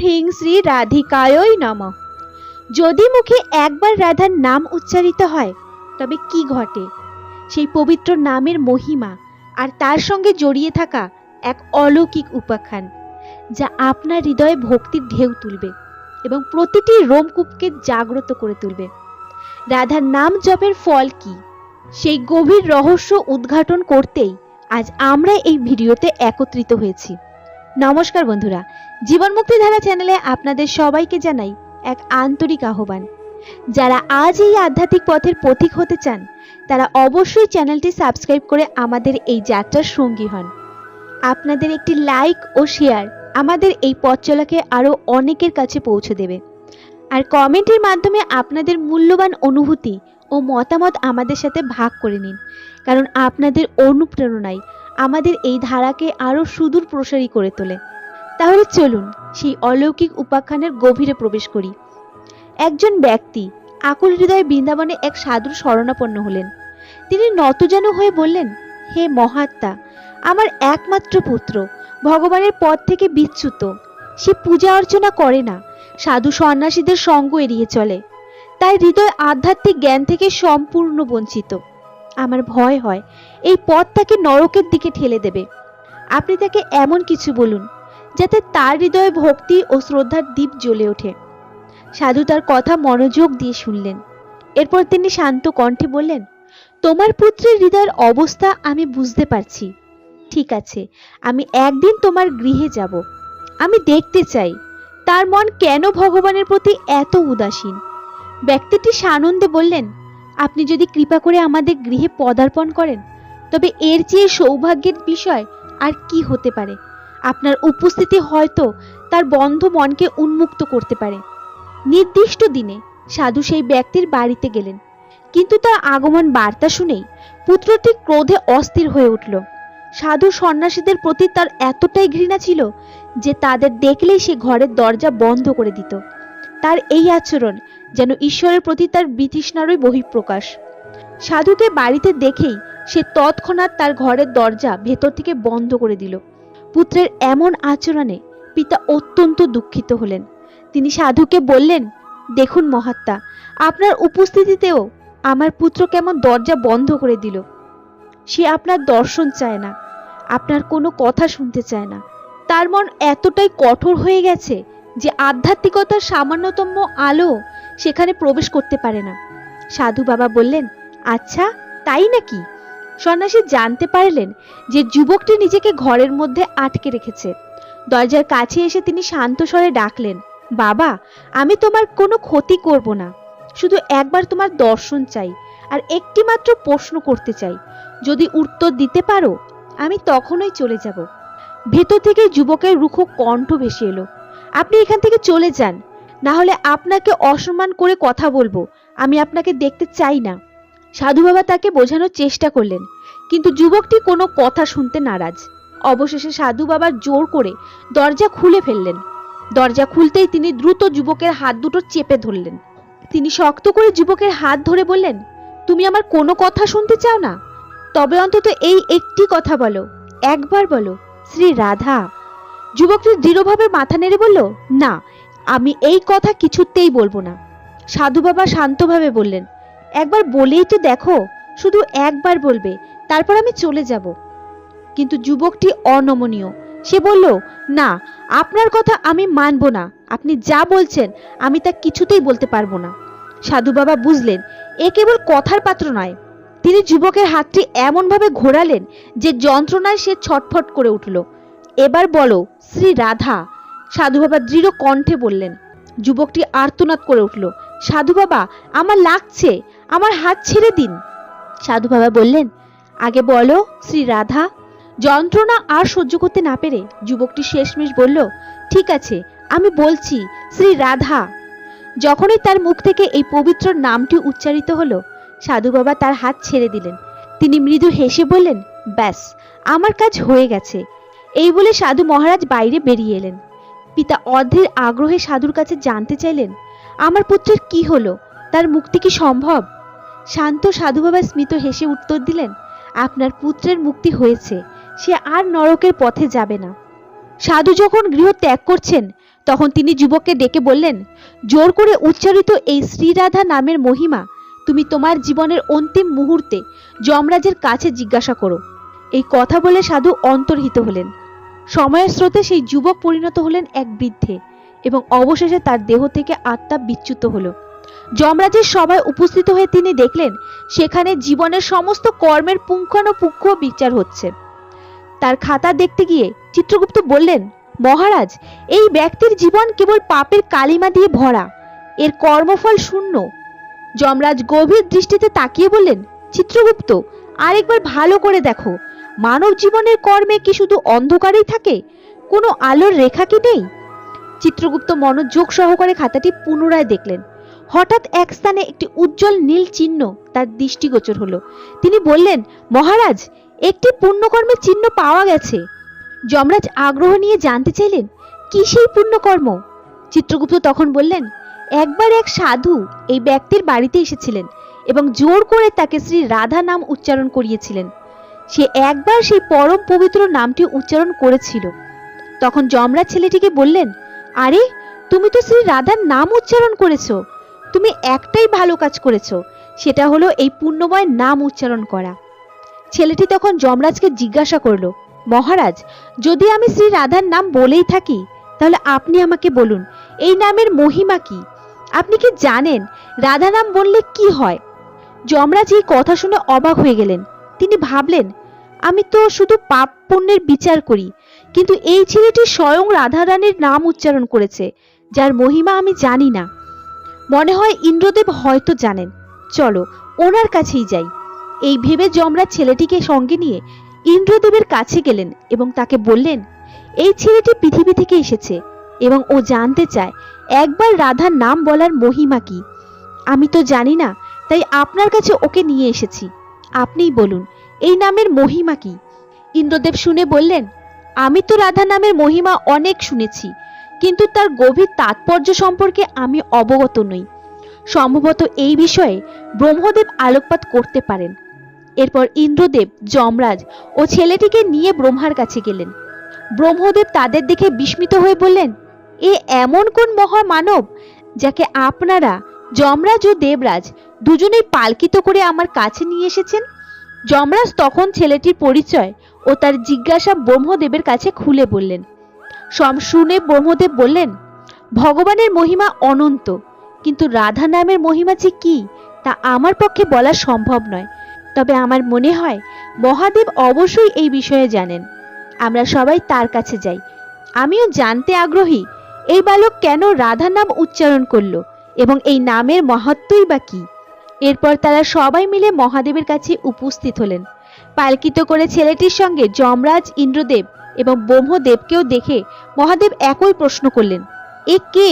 হ্রিং শ্রী রাধিকায়ই নম। যদি মুখে একবার রাধার নাম উচ্চারিত হয়, তবে কি ঘটে? সেই পবিত্র নামের মহিমা আর তার সঙ্গে জড়িয়ে থাকা এক অলৌকিক উপাখ্যান, যা আপনার হৃদয়ে ভক্তির ঢেউ তুলবে এবং প্রতিটি রোমকূপকে জাগ্রত করে তুলবে। রাধার নাম জপের ফল কি? সেই গভীর রহস্য উদ্ঘাটন করতেই আজ আমরা এই ভিডিওতে একত্রিত হয়েছি। নমস্কার বন্ধুরা। জীবন মুক্তি ধারা চ্যানেলে আপনাদের সবাইকে জানাই এক আন্তরিক আহ্বান। যারা আজ এই আধ্যাত্মিক পথের পথিক হতে চান, তারা অবশ্যই চ্যানেলটি সাবস্ক্রাইব করে আমাদের এই যাত্রার সঙ্গী হন। আপনাদের একটি লাইক ও শেয়ার আমাদের এই পথ চলাকে আরও অনেকের কাছে পৌঁছে দেবে। আর কমেন্টের মাধ্যমে আপনাদের মূল্যবান অনুভূতি ও মতামত আমাদের সাথে ভাগ করে নিন, কারণ আপনাদের অনুপ্রেরণাই আমাদের এই ধারাকে আরও সুদূর প্রসারী করে তোলে। তাহলে চলুন সেই অলৌকিক উপাখ্যানের গভীরে প্রবেশ করি। একজন ব্যক্তি আকুল হৃদয়ে বৃন্দাবনে এক সাধুর শরণাপন্ন হলেন। তিনি নতজানু হয়ে বললেন, হে মহাত্মা, আমার একমাত্র পুত্র, ভগবানের পথ থেকে বিচ্যুত। সে পূজা অর্চনা করে না, সাধু সন্ন্যাসীদের সঙ্গ এড়িয়ে চলে। তার হৃদয় আধ্যাত্মিক জ্ঞান থেকে সম্পূর্ণ বঞ্চিত। আমার ভয় হয়। এই পথ তাকে নরকের দিকে ঠেলে দেবে। আপনি তাকে এমন কিছু বলুন, যাতে তার হৃদয়ে ভক্তি ও শ্রদ্ধার দ্বীপ জ্বলে ওঠে। সাধু তার কথা মনোযোগ দিয়ে শুনলেন। এরপর তিনি শান্ত কণ্ঠে বললেন, তোমার পুত্রের হৃদয়ের অবস্থা আমি বুঝতে পারছি। ঠিক আছে, আমি একদিন তোমার গৃহে যাব। আমি দেখতে চাই, তার মন কেন ভগবানের প্রতি এত উদাসীন? ব্যক্তিটি সানন্দে বললেন আপনি যদি কৃপা করে আমাদের গৃহে পদার্পণ করেন, তবে এর চেয়ে সৌভাগ্যের বিষয় আর কি হতে পারে? আপনার উপস্থিতি হয়তো তার বন্ধ মনকে উন্মুক্ত করতে পারে। নির্দিষ্ট দিনে সাধু সেই ব্যক্তির বাড়িতে গেলেন, কিন্তু তার আগমন বার্তা শুনেই পুত্রটি ক্রোধে অস্থির হয়ে উঠল। সাধু সন্ন্যাসীদের প্রতি তার এতটাই ঘৃণা ছিল যে তাদের দেখলেই সে ঘরের দরজা বন্ধ করে দিত। তার এই আচরণ যেন ঈশ্বরের প্রতি তার বিতৃষ্ণারই বহিঃপ্রকাশ। সাধুকে বাড়িতে দেখেই সে তৎক্ষণাৎ তার ঘরের দরজা ভেতর থেকে বন্ধ করে দিল। পুত্রের এমন আচরণে পিতা অত্যন্ত দুঃখিত হলেন। তিনি সাধুকে বললেন, দেখুন মহাত্মা, আপনার উপস্থিতিতেও আমার পুত্র কেমন দরজা বন্ধ করে দিল। সে আপনার দর্শন চায় না, আপনার কোনো কথা শুনতে চায় না। তার মন এতটাই কঠোর হয়ে গেছে যে আধ্যাত্মিকতার সামান্যতম আলো সেখানে প্রবেশ করতে পারে না। সাধু বাবা বললেন আচ্ছা তাই নাকি? সন্ন্যাসী জানতে পারলেন যে যুবকটি নিজেকে ঘরের মধ্যে আটকে রেখেছে। দরজার কাছে এসে তিনি শান্ত স্বরে ডাকলেন, বাবা, আমি তোমার কোনো ক্ষতি করব না। শুধু একবার তোমার দর্শন চাই আর একটি মাত্র প্রশ্ন করতে চাই। যদি উত্তর দিতে পারো, আমি তখনই চলে যাব। ভেতর থেকে যুবকের রুখো কণ্ঠ ভেসে এলো। আপনি এখান থেকে চলে যান। না হলে আপনাকে অসম্মান করে কথা বলব। আমি আপনাকে দেখতে চাই না। সাধু বাবা তাকে বোঝানোর চেষ্টা করলেন, কিন্তু যুবকটি কোনো কথা শুনতে নারাজ। অবশেষে সাধু বাবা জোর করে দরজা খুলে ফেললেন। দরজা খুলতেই তিনি দ্রুত যুবকের হাত দুটো চেপে ধরলেন। তিনি শক্ত করে যুবকের হাত ধরে বললেন, তুমি আমার কোনো কথা শুনতে চাও না? তবে অন্তত এই একটি কথা বলো। একবার বলো, শ্রী রাধা। যুবকটি দৃঢ়ভাবে মাথা নেড়ে বলল, না, আমি এই কথা কিছুতেই বলব না। সাধু বাবা শান্তভাবে বললেন, একবার বলেই তো দেখো, শুধু একবার বলবে, তারপর আমি চলে যাব। কিন্তু যুবকটি অনমনীয়, সে বলল, না, আপনার কথা আমি মানব না, আপনি যা বলছেন, আমি তা কিছুতেই বলতে পারব না। সাধু বাবা বুঝলেন, এ কেবল কথার পাত্র নয়। তিনি যুবকের হাতটি এমনভাবে ঘোরালেন যে যন্ত্রণায় সে ছটফট করে উঠল। এবার বলো, শ্রী রাধা। সাধু বাবা দৃঢ় কণ্ঠে বললেন, যুবকটি আর্তনাদ করে উঠল সাধু বাবা আমার লাগছে, আমার হাত ছেড়ে দিন। সাধু বাবা বললেন, আগে বলো, শ্রী রাধা। যন্ত্রণা আর সহ্য করতে না পেরে যুবকটি শেষমেশ বলল, ঠিক আছে, আমি বলছি, শ্রী রাধা। যখনই তার মুখ থেকে এই পবিত্র নামটি উচ্চারিত হলো সাধু বাবা তার হাত ছেড়ে দিলেন। তিনি মৃদু হেসে বললেন, ব্যাস, আমার কাজ হয়ে গেছে। এই বলে সাধু মহারাজ বাইরে বেরিয়ে এলেন। পিতা অধীর আগ্রহে সাধুর কাছে জানতে চাইলেন, আমার পুত্রের কি হলো? তার মুক্তি কি সম্ভব? শান্ত সাধু বাবা স্মিত হেসে উত্তর দিলেন, আপনার পুত্রের মুক্তি হয়েছে, সে আর নরকের পথে যাবে না। সাধু যখন গৃহ ত্যাগ করছেন, তখন তিনি যুবককে ডেকে বললেন, জোর করে উচ্চারিত এই শ্রীরাধা নামের মহিমা তুমি তোমার জীবনের অন্তিম মুহূর্তে যমরাজের কাছে জিজ্ঞাসা করো। এই কথা বলে সাধু অন্তর্হিত হলেন। সময়ের স্রোতে সেই যুবক পরিণত হলেন এক বৃদ্ধে এবং অবশেষে তার দেহ থেকে আত্মা বিচ্যুত হলো। যমরাজের সভায় উপস্থিত হয়ে তিনি দেখলেন, সেখানে জীবনের সমস্ত কর্মের পুঙ্খানুপুঙ্খ বিচার হচ্ছে। তার খাতা দেখতে গিয়ে চিত্রগুপ্ত বললেন, মহারাজ, এই ব্যক্তির জীবন কেবল পাপের কালিমা দিয়ে ভরা, এর কর্মফল শূন্য। যমরাজ গভীর দৃষ্টিতে তাকিয়ে বললেন, চিত্রগুপ্ত, আরেকবার ভালো করে দেখো মানব জীবনের কর্মে কি শুধু অন্ধকারেই থাকে? কোনো আলোর রেখা কি নেই? চিত্রগুপ্ত মনোযোগ সহকারে খাতাটি পুনরায় দেখলেন। হঠাৎ এক স্থানে একটি উজ্জ্বল নীল চিহ্ন তার দৃষ্টিগোচর হলো। তিনি বললেন, মহারাজ, একটি পুণ্যকর্মের চিহ্ন পাওয়া গেছে। যমরাজ আগ্রহ নিয়ে জানতে চাইলেন, কি সেই পুণ্যকর্ম? চিত্রগুপ্ত তখন বললেন, একবার এক সাধু এই ব্যক্তির বাড়িতে এসেছিলেন এবং জোর করে তাকে শ্রী রাধা নাম উচ্চারণ করিয়েছিলেন। সে একবার সেই পরম পবিত্র নামটি উচ্চারণ করেছিল। তখন যমরাজ ছেলেটিকে বললেন, আরে, তুমি তো শ্রী রাধার নাম উচ্চারণ করেছ। তুমি একটাই ভালো কাজ করেছ, সেটা হলো এই পুণ্যময় নাম উচ্চারণ করা। ছেলেটি তখন যমরাজকে জিজ্ঞাসা করল, মহারাজ, যদি আমি শ্রী রাধার নাম বলেই থাকি, তাহলে আপনি আমাকে বলুন, এই নামের মহিমা কি? আপনি কি জানেন রাধা নাম বললে কি হয়? যমরাজ এই কথা শুনে অবাক হয়ে গেলেন। তিনি ভাবলেন, আমি তো শুধু পাপ পুণ্যের বিচার করি, কিন্তু এই ছেলেটি স্বয়ং রাধারানীর নাম উচ্চারণ করেছে, যার মহিমা আমি জানি না। মনে হয় ইন্দ্রদেব হয়তো জানেন। চলো, ওনার কাছেই যাই। এই ভেবে যমরাজ ছেলেটিকে সঙ্গে নিয়ে ইন্দ্রদেবের কাছে গেলেন এবং তাকে বললেন, এই ছেলেটি পৃথিবী থেকে এসেছে এবং ও জানতে চায় একবার রাধার নাম বলার মহিমা কি। আমি তো জানি না, তাই আপনার কাছে ওকে নিয়ে এসেছি। আপনিই বলুন, এই নামের মহিমা কি? ইন্দ্রদেব শুনে বললেন, আমি তো রাধা নামের মহিমা অনেক শুনেছি, কিন্তু তার গভীর তাৎপর্য সম্পর্কে আমি অবগত নই। সম্ভবত এই বিষয়ে ব্রহ্মদেব আলোকপাত করতে পারেন। এরপর ইন্দ্রদেব, যমরাজ ও ছেলেটিকে নিয়ে ব্রহ্মার কাছে গেলেন। ব্রহ্মদেব তাদের দেখে বিস্মিত হয়ে বললেন, এ এমন কোন মহামানব যাকে আপনারা যমরাজ ও দেবরাজ দুজনেই পালকিত করে আমার কাছে নিয়ে এসেছেন। যমরাজ তখন ছেলেটির পরিচয় ও তার জিজ্ঞাসা ব্রহ্মদেবের কাছে খুলে বললেন। সম শুনে ব্রহ্মদেব বললেন, ভগবানের মহিমা অনন্ত, কিন্তু রাধা নামের মহিমা যে কি, তা আমার পক্ষে বলা সম্ভব নয়। তবে আমার মনে হয় মহাদেব অবশ্যই এই বিষয়ে জানেন। আমরা সবাই তার কাছে যাই। আমিও জানতে আগ্রহী, এই বালক কেন রাধা নাম উচ্চারণ করল? এবং এই নামের মহত্বই বা কি? এরপর তারা সবাই মিলে মহাদেবের কাছে উপস্থিত হলেন। পালকিত করে ছেলেটির সঙ্গে যমরাজ, ইন্দ্রদেব এবং ব্রহ্মদেবকেও দেখে মহাদেব একই প্রশ্ন করলেন, এ কে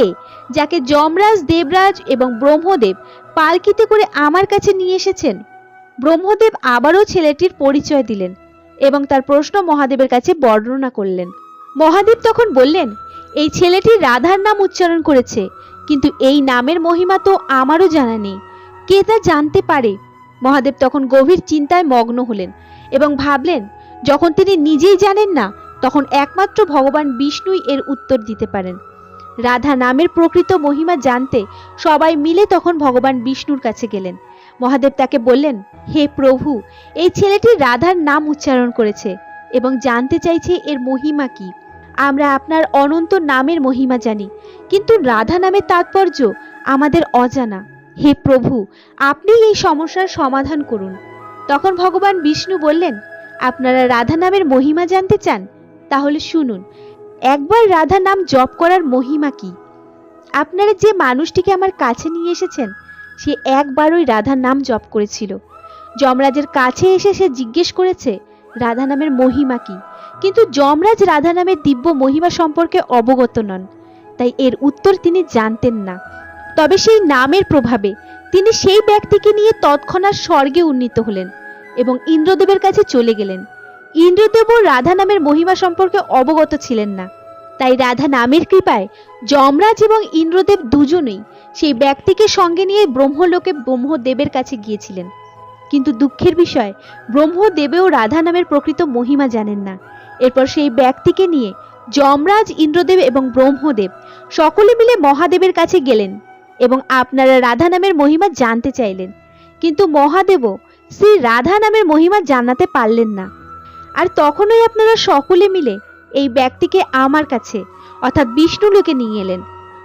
যাকে যমরাজ, দেবরাজ এবং ব্রহ্মদেব পালকিতে করে আমার কাছে নিয়ে এসেছেন? ব্রহ্মদেব আবারও ছেলেটির পরিচয় দিলেন এবং তার প্রশ্ন মহাদেবের কাছে বর্ণনা করলেন। মহাদেব তখন বললেন, এই ছেলেটি রাধার নাম উচ্চারণ করেছে কিন্তু এই নামের মহিমা তো আমারও জানা নেই। কে তা জানতে পারে? মহাদেব তখন গভীর চিন্তায় মগ্ন হলেন এবং ভাবলেন, যখন তিনি নিজেই জানেন না, তখন একমাত্র ভগবান বিষ্ণুই এর উত্তর দিতে পারেন। রাধা নামের প্রকৃত মহিমা জানতে সবাই মিলে তখন ভগবান বিষ্ণুর কাছে গেলেন। মহাদেব তাকে বললেন, হে প্রভু, এই ছেলেটি রাধার নাম উচ্চারণ করেছে এবং জানতে চাইছে এর মহিমা কি? আমরা আপনার অনন্ত নামের মহিমা জানি, কিন্তু রাধা নামের তাৎপর্য আমাদের অজানা। হে প্রভু, আপনি এই সমস্যার সমাধান করুন। তখন ভগবান বিষ্ণু বললেন, আপনারা রাধা নামের মহিমা জানতে চান? তাহলে শুনুন, একবার রাধা নাম জপ করার মহিমা কি? আপনারা যে মানুষটিকে আমার কাছে নিয়ে এসেছেন, সে একবারই রাধার নাম জপ করেছিল। যমরাজের কাছে এসে সে জিজ্ঞেস করেছে, রাধা নামের মহিমা কি? কিন্তু যমরাজ রাধা নামের দিব্য মহিমা সম্পর্কে অবগত নন, তাই এর উত্তর তিনি জানতেন না। তবে সেই নামের প্রভাবে তিনি সেই ব্যক্তিকে নিয়ে তৎক্ষণাৎ স্বর্গে উন্নীত হলেন এবং ইন্দ্রদেবের কাছে চলে গেলেন। ইন্দ্রদেবও রাধা নামের মহিমা সম্পর্কে অবগত ছিলেন না, তাই রাধা নামের কৃপায় যমরাজ এবং ইন্দ্রদেব দুজনেই সেই ব্যক্তিকে সঙ্গে নিয়ে ব্রহ্মলোকে ব্রহ্মদেবের কাছে গিয়েছিলেন। কিন্তু দুঃখের বিষয়, ব্রহ্মদেবেও রাধা নামের প্রকৃত মহিমা জানেন না। এরপর সেই ব্যক্তিকে নিয়ে যমরাজ, ইন্দ্রদেব এবং ব্রহ্মদেব সকলে মিলে মহাদেবের কাছে গেলেন এবং আপনারা রাধা নামের মহিমা জানতে চাইলেন। কিন্তু মহাদেবও শ্রী রাধা নামের মহিমা জানাতে পারলেন না। আর তখনই আপনারা সকলে মিলে এই ব্যক্তিকে আমার কাছে, অর্থাৎ বিষ্ণুলোকে নিয়ে এলেন।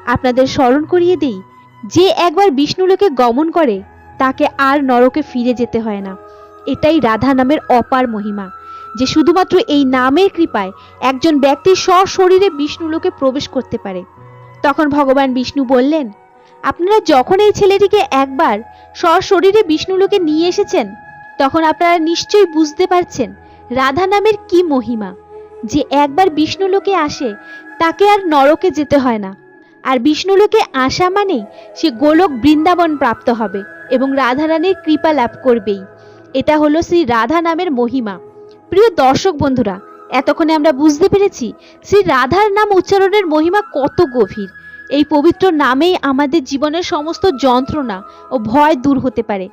আপনাদের স্মরণ করিয়ে দিই, যে একবার বিষ্ণুলোকে গমন করে, তাকে আর নরকে ফিরে যেতে হয় না। এটাই রাধা নামের অপার মহিমা। যে শুধুমাত্র এই নামের কৃপায় একজন ব্যক্তি সশরীরে বিষ্ণুলোকে প্রবেশ করতে পারে। তখন ভগবান বিষ্ণু বললেন, আপনারা যখন এই ছেলেটিকে একবার সশরীরে বিষ্ণুলোকে নিয়ে এসেছেন, তখন আপনারা নিশ্চয়ই বুঝতে পারছেন রাধা নামের কি মহিমা। যে একবার বিষ্ণুলোকে আসে, তাকে আর নরকে যেতে হয় না। আর বিষ্ণুলোকে আসা মানেই সে গোলক বৃন্দাবন প্রাপ্ত হবে এবং রাধারানীর কৃপা লাভ করবেই। এটা হলো শ্রী রাধা নামের মহিমা। প্রিয় দর্শক বন্ধুরা, এতক্ষণে আমরা বুঝতে পেরেছি শ্রী রাধার নাম উচ্চারণের মহিমা কত গভীর। এই পবিত্র নামেই আমাদের জীবনের সমস্ত যন্ত্রণা ও ভয় দূর হতে পারে।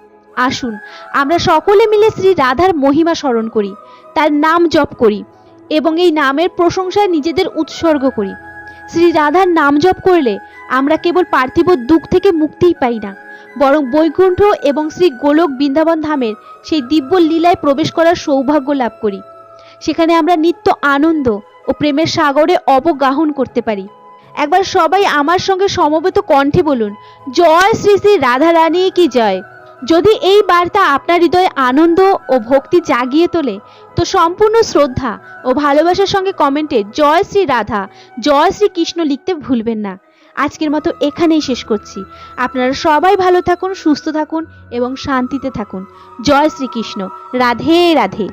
আসুন, আমরা সকলে মিলে শ্রী রাধার মহিমা স্মরণ করি, তার নাম জপ করি এবং এই নামের প্রশংসায় নিজেদের উৎসর্গ করি। শ্রী রাধার নাম জপ করলে আমরা কেবল পার্থিব দুঃখ থেকে মুক্তিই পাই না। বরং বৈকুণ্ঠ এবং শ্রী গোলক বৃন্দাবন ধামের সেই দিব্য লীলায় প্রবেশ করার সৌভাগ্য লাভ করি। সেখানে আমরা নিত্য আনন্দ ও প্রেমের সাগরে অবগাহন করতে পারি। একবার সবাই আমার সঙ্গে সমবেত কণ্ঠে বলুন, জয় শ্রী শ্রী রাধা রানী কি জয়? যদি এই বার্তা আপনার হৃদয়ে আনন্দ ও ভক্তি জাগিয়ে তোলে, তো সম্পূর্ণ শ্রদ্ধা ও ভালোবাসার সঙ্গে কমেন্টে জয় শ্রী রাধা, জয় শ্রী কৃষ্ণ লিখতে ভুলবেন না। আজকের মতো এখানেই শেষ করছি। আপনারা সবাই ভালো থাকুন, সুস্থ থাকুন এবং শান্তিতে থাকুন। জয় শ্রীকৃষ্ণ। রাধে রাধে।